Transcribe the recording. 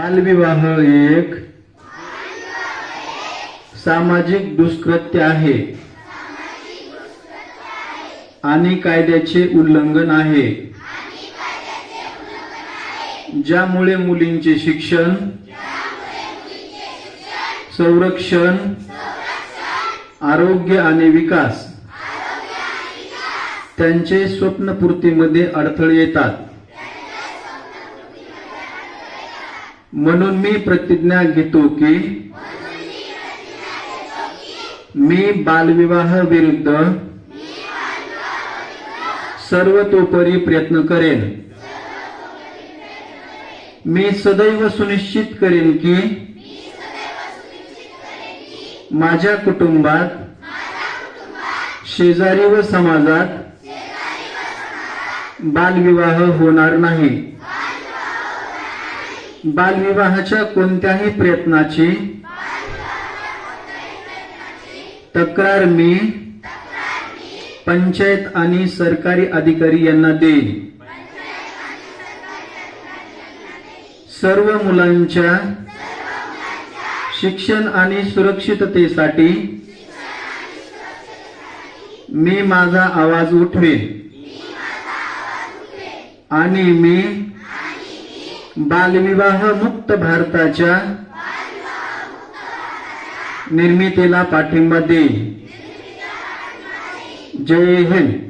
बालविवाह एक. सामाजिक दुष्कृत्य आहे. आणि कायद्याचे उल्लंघन आहे. ज्यामुळे मुलींचे शिक्षण संरक्षण आरोग्य आणि विकास त्यांचे स्वप्नपूर्तीमध्ये अडथळे येतात. म्हणून मी प्रतिज्ञा घेतो की मी बालविवाह विरुद्ध सर्वतोपरी प्रयत्न करेन. मी सदैव सुनिश्चित करेन की माझ्या कुटुंबात शेजारी व समाजात बालविवाह होणार नाही. बालविवाहाच्या कोणत्याही प्रयत्नाची तक्रार मी पंचायत आणि सरकारी अधिकारी यांना देईन. सर्व मुलांच्या शिक्षण आणि सुरक्षिततेसाठी मी माझा आवाज उठवेन. आणि मी बालविवाह मुक्त भारताच्या निर्मितीला पाठिंबा देईल जय हिंद.